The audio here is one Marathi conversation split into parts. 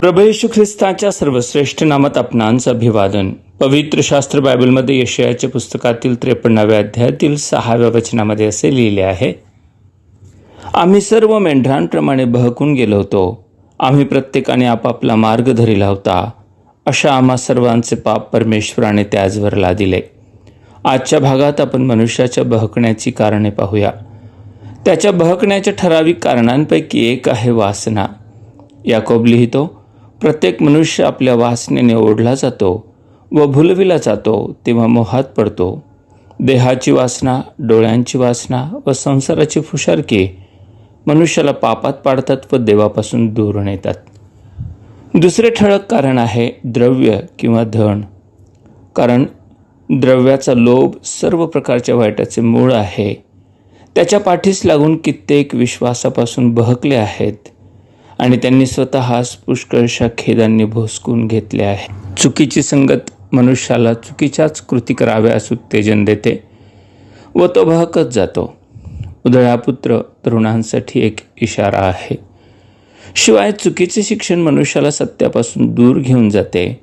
प्रभू ख्रिस्ताच्या सर्वश्रेष्ठ नामात आपणांचं अभिवादन. पवित्र शास्त्र बायबलमध्ये यशयाच्या पुस्तकातील त्रेपन्नाव्या अध्यायातील सहाव्या वचनामध्ये असे लिहिले आहे आम्ही सर्व मेंढरांप्रमाणे बहकून गेलो होतो. आम्ही प्रत्येकाने आपापला मार्ग धरिला होता. अशा आम्हा सर्वांचे पाप परमेश्वराने त्याचवरला लादिले. आजच्या भागात आपण मनुष्याच्या बहकण्याची कारणे पाहूया. त्याच्या बहकण्याच्या ठराविक कारणांपैकी एक आहे वासना. याकोब लिहितो प्रत्येक मनुष्य आपल्या वासनेने ओढला जातो व भुलविला जातो तेव्हा मोहात पडतो. देहाची वासना डोळ्यांची वासना व संसाराची फुशारकी मनुष्याला पापात पाडतात व देवापासून दूर नेतात दुसरे ठळक कारण आहे द्रव्य किंवा धन. कारण द्रव्याचा लोभ सर्व प्रकारच्या वाईटाचे मूळ आहे. त्याच्या पाठीस लागून कित्येक विश्वासापासून बहकले आहेत. आणि त्यांनी स्वतःच पुष्कळशा खेदांनी भोसकून घेतले आहे. चुकीची संगत मनुष्याला चुकीच्याच कृती कराव्यास उत्तेजन देते व तो बहकत जातो. उधळापुत्र तरुणांसाठी एक इशारा आहे. शिवाय चुकीचे शिक्षण मनुष्याला सत्यापासून दूर घेऊन जाते.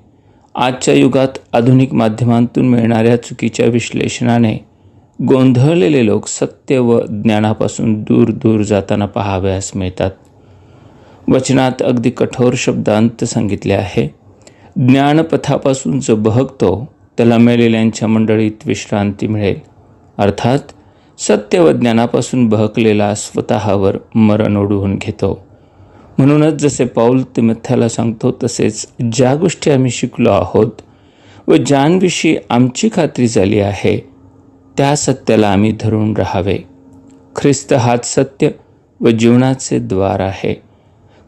आजच्या युगात आधुनिक माध्यमांतून मिळणाऱ्या चुकीच्या विश्लेषणाने गोंधळलेले लोक सत्य व ज्ञानापासून दूर दूर जाताना पाहाव्यास मिळतात. वचनात अगदी कठोर शब्दांत सांगितले आहे. ज्ञानपथापासून जो बहकतो त्याला मेलेल्यांच्या मंडळीत विश्रांती मिळेल. अर्थात सत्य व ज्ञानापासून बहकलेला स्वतःवर मरण ओढवून घेतो. म्हणूनच जसे पाऊल तिमथ्याला सांगतो तसेच ज्या गोष्टी आम्ही शिकलो आहोत व ज्यांविषयी आमची खात्री झाली आहे त्या सत्याला आम्ही धरून राहावे. ख्रिस्त हाच सत्य व जीवनाचे द्वार आहे.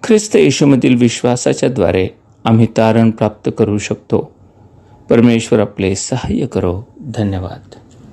ख्रिस्त येशूमधील विश्वासाच्या द्वारे आम्ही तारण प्राप्त करू शकतो. परमेश्वर आपले सहाय्य करो. धन्यवाद.